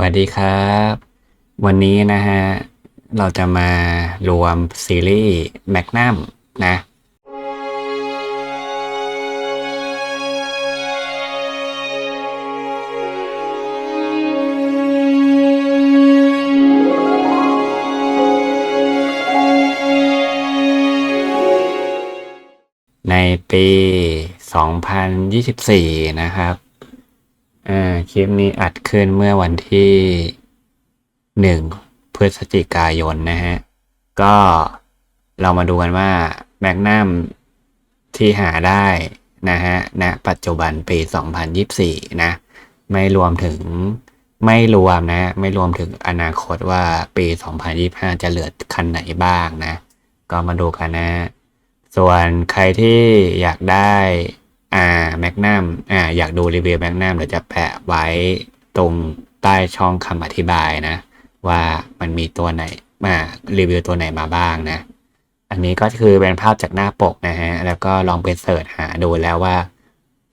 สวัสดีครับ วันนี้นะฮะ เราจะมารวมซีรีส์แมกนัมนะ ในปี 2024 นะครับ อ่าคลิปนี้อัดขึ้นเมื่อวันที่หนึ่งพฤศจิกายนนะฮะ ก็เรามาดูกันว่าแมกนัมที่หาได้นะฮะณนะปัจจุบันปี 2024 นะ ไม่รวมถึงไม่รวมนะ ไม่รวมถึงอนาคตว่าปี 2025 จะเหลือคันไหนบ้างนะ ก็มาดูกันนะ ส่วนใครที่อยากได้ อ่าแมกนัมอ่าอยากดูรีวิวแมกนัมเดี๋ยวจะแปะไว้ตรงใต้ช่องคำอธิบายนะ ว่ามันมีตัวไหนมารีวิวตัวไหนมาบ้างนะ อันนี้ก็คือเป็นภาพจากหน้าปกนะฮะ แล้วก็ลองไปเสิร์ชหาดูแล้วว่า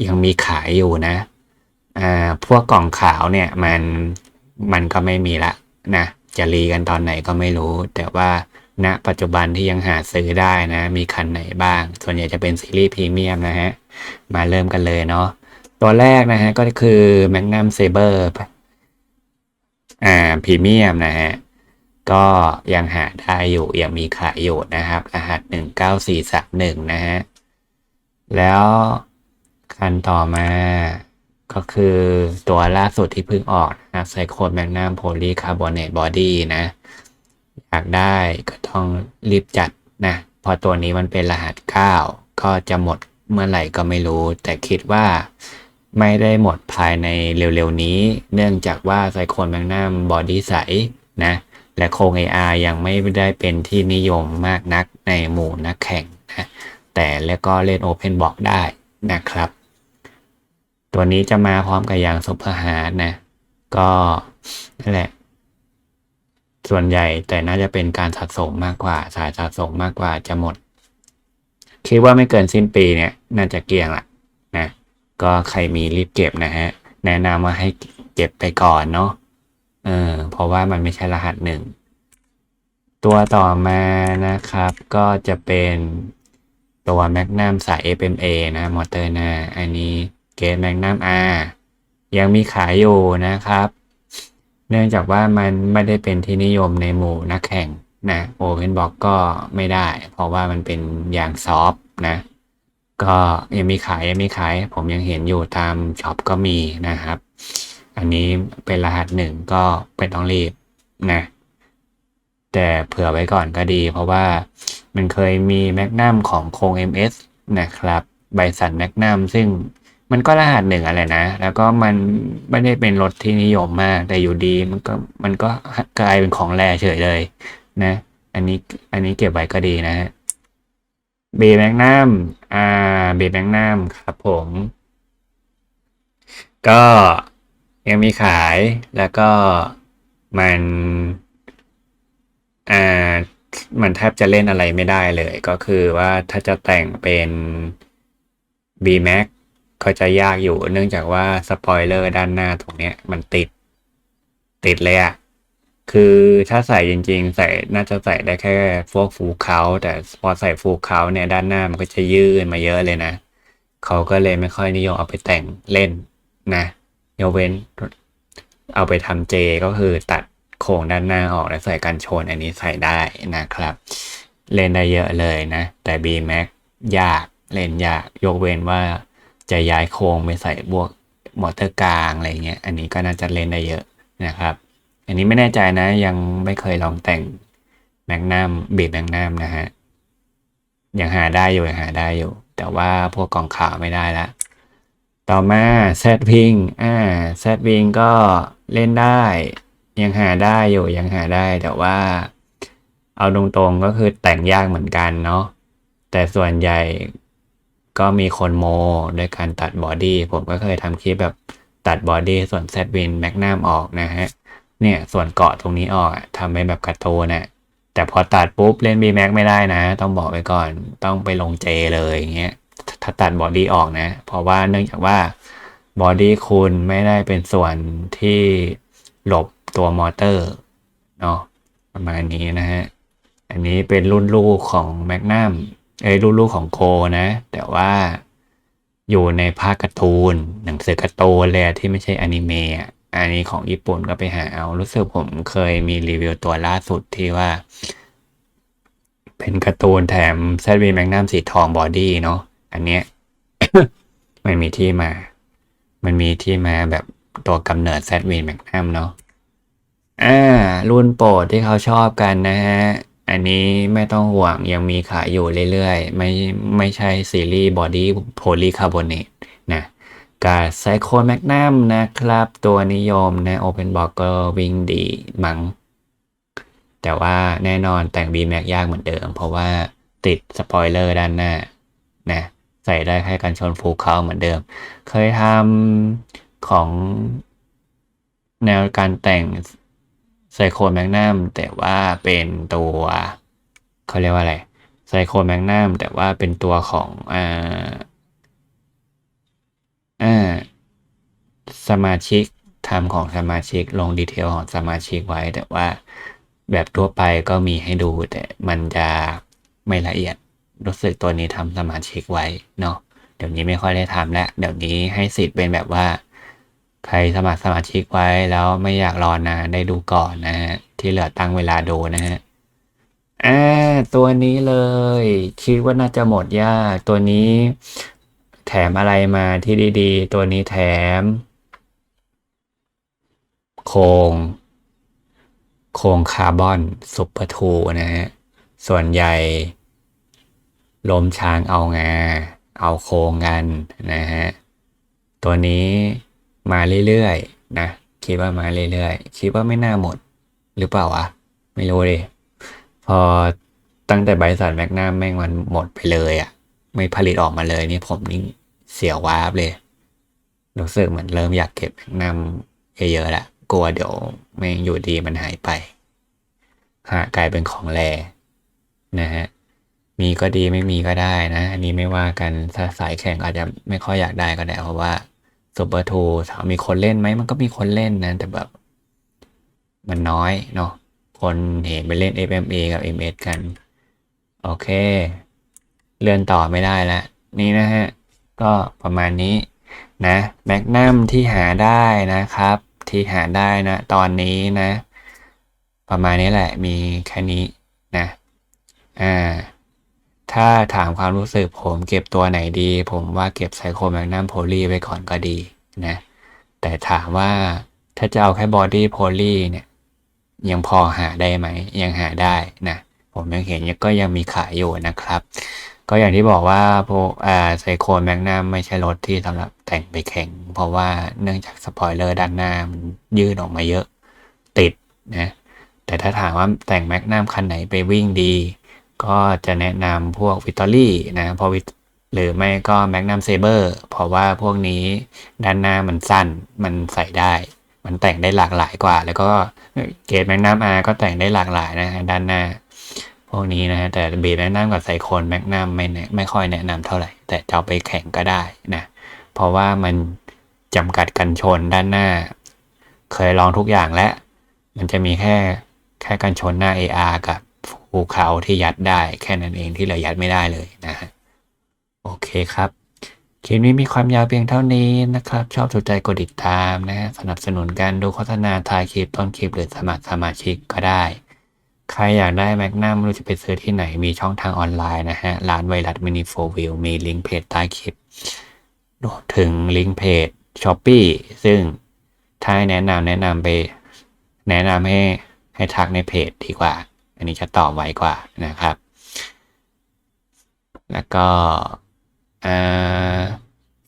ยังมีขายอยู่นะอ่าพวกกล่องขาวเนี่ยมันมันก็ไม่มีละนะจะรีกันตอนไหนก็ไม่รู้ แต่ว่า ณปัจจุบันที่ยังหาซื้อได้นะ มีคันไหนบ้าง ส่วนใหญ่จะเป็นซีรีส์พรีเมียมนะฮะ มาเริ่มกันเลยเนาะตัวแรกนะฮะ ก็คือ Magnum Saber อ่าพรีเมียมนะฮะ ก็ยังหาได้อยู่ยังมีขายอยู่นะครับรหัสหนึ่งเก้าสี่สามหนึ่งนะฮะ แล้วคันต่อมาก็คือตัวล่าสุดที่เพิ่งออกนะครับไซโคแมกนัมโพลีคาร์บอเนตบอดี้นะ อยากได้ก็ต้องรีบจัดนะพราะตัวนี้มันเป็นรหัส9ก็จะหมดเมื่อไหร่ก็ไม่รู้ แต่คิดว่าไม่ได้หมดภายในเร็วๆนี้ เนื่องจากว่าไซโคนแมกนัมบอดี้ใสนะ และโครง AR ยังไม่ได้เป็นที่นิยมมากนักในหมู่นักแข่งนะ แต่แล้วก็เล่น Open Box ได้นะครับ ตัวนี้จะมาพร้อมกับยางซุปเปอร์ฮาร์ดนะ ก็นั่นแหละ ส่วนใหญ่แต่น่าจะเป็นการสะสมมากกว่า สายสะสมมากกว่าจะหมด คิดว่าไม่เกินสิ้นปีเนี่ย น่าจะเกลี้ยงละนะ ก็ใครมีรีบเก็บนะฮะ แนะนำว่าให้เก็บไปก่อนเนาะเออเพราะว่ามันไม่ใช่รหัสหนึ่ง ตัวต่อมานะครับ ก็จะเป็นตัว Magnum สาย FMA นะ มอเตอร์นา อันนี้เกต Magnum R ยังมีขายอยู่นะครับ เนื่องจากว่ามันไม่ได้เป็นที่นิยมในหมู่นักแข่งนะโอเพนบ็อกก็ไม่ได้ เพราะว่ามันเป็นยางซอฟต์นะ ก็ยังมีขายยังมีขาย ผมยังเห็นอยู่ตามช็อปก็มีนะครับ อันนี้เป็นรหัสหนึ่งก็เป็นต้องรีบนะแต่เผื่อไว้ก่อนก็ดี เพราะว่ามันเคยมีแมกนัมของโคง MS นะครับไบสันแมกนัมซึ่ง มันก็รหัสหนึ่งอะไรนะ แล้วก็มันไม่ได้เป็นรถที่นิยมมาก แต่อยู่ดีมันก็มันก็กลายเป็นของแรเฉยเลยนะ อันนี้อันนี้เก็บไว้ก็ดีนะฮะเบแมกนัมอ่าเบแมกนัมครับผม ก็ยังมีขายแล้วก็มันอ่ามันแทบจะเล่นอะไรไม่ได้เลย ก็คือว่าถ้าจะแต่งเป็น B Max ก็จะยากอยู่เนื่องจากว่าสปอยเลอร์ด้านหน้าตรงเนี้ยมันติด ติดเลยอะคือถ้าใส่จริงๆ ใส่น่าจะใส่ได้แค่พวกฟูเขาแต่พอใส่ฟูเขาเนี่ยด้านหน้ามันก็จะยื่นมาเยอะเลยนะเขาก็เลยไม่ค่อยนิยมเอาไปแต่งเล่นนะยกเว้น เอาไปทำเจก็คือตัดโครงด้านหน้าออกแล้วใส่กันชนอันนี้ใส่ได้นะครับ เล่นได้เยอะเลยนะ แต่ B Max ยากเล่นยากยกเว้นว่า จะย้ายโครงไปใส่บวกมอเตอร์กลางอะไรเงี้ย อันนี้ก็น่าจะเล่นได้เยอะนะครับ อันนี้ไม่แน่ใจนะยังไม่เคยลองแต่งแมกนัมเบีบแมกนัมนะฮะ ยังหาได้อยู่ยังหาได้อยู่ แต่ว่าพวกกองขาวไม่ได้ละต่อมาแซดพิงอ่าแซดพิงก็เล่นได้ ยังหาได้อยู่ยังหาได้แต่ว่า เอาตรงๆก็คือแต่งยากเหมือนกันเนาะแต่ส่วนใหญ่ ก็มีคนโมด้วยการตัดบอดี้ผมก็เคยทำคลิปแบบตัดบอดี้ส่วนแซดวินแมกนัมออกนะฮะ เนี่ยส่วนเกาะตรงนี้ออกทำเป็นแบบกร์ตูนน่ะแต่พอตัดปุ๊บเล่น B Max ไม่ได้นะ ต้องบอกไว้ก่อนต้องไปลงเจเลยอย่างเงี้ยถ้าตัดบอดี้ออกนะ เพราะว่าเนื่องจากว่าบอดี้คุณไม่ได้เป็นส่วนที่หลบตัวมอเตอร์เนาะประมาณนี้นะฮะ อันนี้เป็นรุ่นลูกของแมกนัมเอ้ลูกๆของโคนะ แต่ว่าอยู่ในภาคการ์ตูน หนังสือการ์ตูนเลยที่ไม่ใช่อนิเมะอะอันนี้ของญี่ปุ่นก็ไปหาเอา รู้สึกผมเคยมีรีวิวตัวล่าสุดที่ว่า เป็นการ์ตูนแถมแซดวีแมกนัมสีทองบอดี้เนาะอันเนี้ยมันมีที่มา มันมีที่มาแบบตัวกำเนิดแซดวีแมกนัมเนาะอ่า รุ่นโปรดที่เขาชอบกันนะฮะ อันนี้ไม่ต้องห่วงยังมีขายอยู่เรื่อยๆ ไม่ไม่ใช่ซีรีส์บอดี้โพลีคาร์บอเนตนะกาไซโคแมกนัมนะครับ ตัวนิยมนะ Open b o x ก็วิ่งดีมัง้งแต่ว่าแน่นอนแต่ง B Max ยากเหมือนเดิม เพราะว่าติดสปอยเลอร์ด้านหน้านะใส่ได้แค่กันชนฟูเขาเหมือนเดิม เคยทำของแนวการแต่ง ไซโคแมกนัมแต่ว่าเป็นตัวเขาเรียกว่าอะไรไซโคแมกนัมแต่ว่าเป็นตัวของอ่าอ่าสมาชิกทำของสมาชิกลงดีเทลของสมาชิกไว้ แต่ว่าแบบทั่วไปก็มีให้ดู แต่มันจะไม่ละเอียดรู้สึกตัวนี้ทำสมาชิกไว้เนาะเดี๋ยวนี้ไม่ค่อยได้ทำแล้วเดี๋ยวนี้ให้สิทธิ์เป็นแบบว่า ใครสมัครสมาชิกไว้แล้วไม่อยากรอนานได้ดูก่อนนะฮะ ที่เหลือตั้งเวลาดูนะฮะอ่าตัวนี้เลย คิดว่าน่าจะหมดยาก ตัวนี้ แถมอะไรมาที่ดีๆ ตัวนี้แถม โครงโครงคาร์บอนซุปเปอร์ทูนะฮะ ส่วนใหญ่ ลมช้างเอางา เอาโครงกันนะฮะ ตัวนี้ มาเรื่อยๆนะคิดว่ามาเรื่อยๆคิดว่าไม่น่าหมด หรือเปล่าวะไม่รู้ดิพอตั้งแต่บริษัทแมกนัมแม่งมันหมดไปเลยอะ่ะ ไม่ผลิตออกมาเลยนี่ผมนี่เสียวาบเลยรู้สึกเหมือนเริ่มอยากเก็บแมกนัมเยอะๆละกลัวเดี๋ยวแม่งอยู่ดีมันหายไปหากลายเป็นของแรนะฮะมีก็ดีไม่มีก็ได้นะ อันนี้ไม่ว่ากันถ้าสายแข่งอาจจะไม่ค่อยอยากได้ก็ได้เพราะว่า ซูเปอร์ทูถามมีคนเล่นไหมมันก็มีคนเล่นนะ แต่แบบ มันน้อยเนาะคนเห็นไปเล่น FMA กับ MS กัน โอเค เลื่อนต่อไม่ได้แล้ว นี่นะฮะ ก็ประมาณนี้นะแมกนัมที่หาได้นะครับ ที่หาได้นะ ตอนนี้นะ ประมาณนี้แหละมีแค่นี้นะอ่า ถ้าถามความรู้สึกผมเก็บตัวไหนดี ผมว่าเก็บไซโคแมกนัมโพลีไว้ก่อนก็ดีนะ แต่ถามว่าถ้าจะเอาแค่บอดี้โพลีเนี่ยยังพอหาได้ไหม ยังหาได้นะ ผมยังเห็นก็ยังมีขายอยู่นะครับ ก็อย่างที่บอกว่าโพอ่าไซโคแมกนัมไม่ใช่รถที่สำหรับแต่งไปแข่ง เพราะว่าเนื่องจากสปอยเลอร์ด้านหน้ามันยื่นออกมาเยอะติดนะแต่ถ้าถามว่าแต่งแมกนัมคันไหนไปวิ่งดี ก็จะแนะนำพวกวิตอรี่นะเพราะวิหรือไม่ก็แมกนัมเซเบอร์เพราะว่าพวกนี้ด้านหน้ามันสั้นมันใส่ได้ มันแต่งได้หลากหลายกว่า แล้วก็เกรดแมกนัมอาร์ก็แต่งได้หลากหลายนะฮะด้านหน้า พวกนี้นะฮะแต่บีแมกนัมกับไซโคนแมกนัมไม่แนะไม่ค่อยแนะนำเท่าไหร่ แต่จะเอาไปแข่งก็ได้นะเพราะว่ามันจำกัดกันชนด้านหน้า เคยลองทุกอย่างแล้วมันจะมีแค่แค่กันชนหน้า AR กับ ภูเขาที่ยัดได้แค่นั้นเองที่เหลือยัดไม่ได้เลยนะฮะโอเคครับคลิปนี้มีความยาวเพียงเท่านี้นะครับ ชอบถูกใจกดติดตามนะฮะสนับสนุนการดูโฆษณาทายคลิปต้นคลิปหรือสมัครสมาชิกก็ได้ ใครอยากได้แมกนัมไม่รู้จะไปซื้อที่ไหนมีช่องทางออนไลน์นะฮะ ร้านไวรัสมินิโฟวิลมีลิงก์เพจใต้คลิปรวมถึงลิงก์เพจช้อปปี้ซึ่งถ้าให้แนะนำแนะนำไป แนะนำให้ให้ทักในเพจดีกว่า อันนี้จะตอบไวกว่านะครับ แล้วก็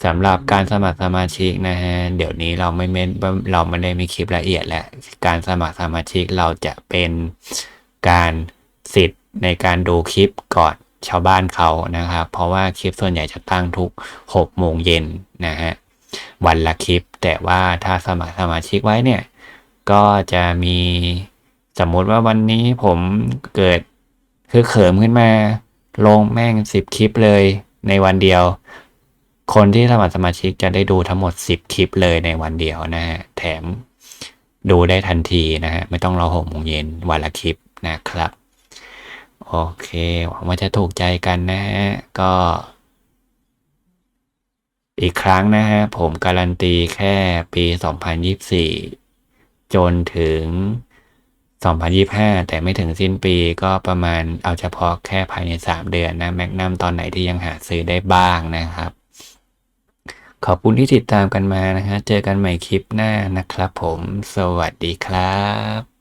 สำหรับการสมัครสมาชิกนะฮะ เดี๋ยวนี้เราไม่เม้นเราไม่ได้มีคลิปละเอียดแล้ว การสมัครสมาชิกเราจะเป็นการสิทธิ์ในการดูคลิปก่อนชาวบ้านเขานะครับ เพราะว่าคลิปส่วนใหญ่จะตั้งทุก6โมงเย็นนะฮะ วันละคลิป แต่ว่าถ้าสมัครสมาชิกไว้เนี่ย ก็จะมี สมมติว่าวันนี้ผมเกิดคือเขิมขึ้นมา ลงแม่งสิบคลิปเลยในวันเดียว คนที่สมัครสมาชิกจะได้ดูทั้งหมด10คลิปเลยในวันเดียวนะฮะแถมดูได้ทันทีนะฮะไม่ต้องรอหกโมงเย็นวันละคลิปนะครับ โอเคหวังว่าจะถูกใจกันนะฮะก็ อีกครั้งนะฮะผมการันตีแค่ปี 2024 จนถึง 2025 แต่ไม่ถึงสิ้นปีก็ประมาณเอาเฉพาะแค่ภายใน 3 เดือนนะแมกนัมตอนไหนที่ยังหาซื้อได้บ้างนะครับ ขอบคุณที่ติดตามกันมานะฮะเจอกันใหม่คลิปหน้านะครับผม สวัสดีครับ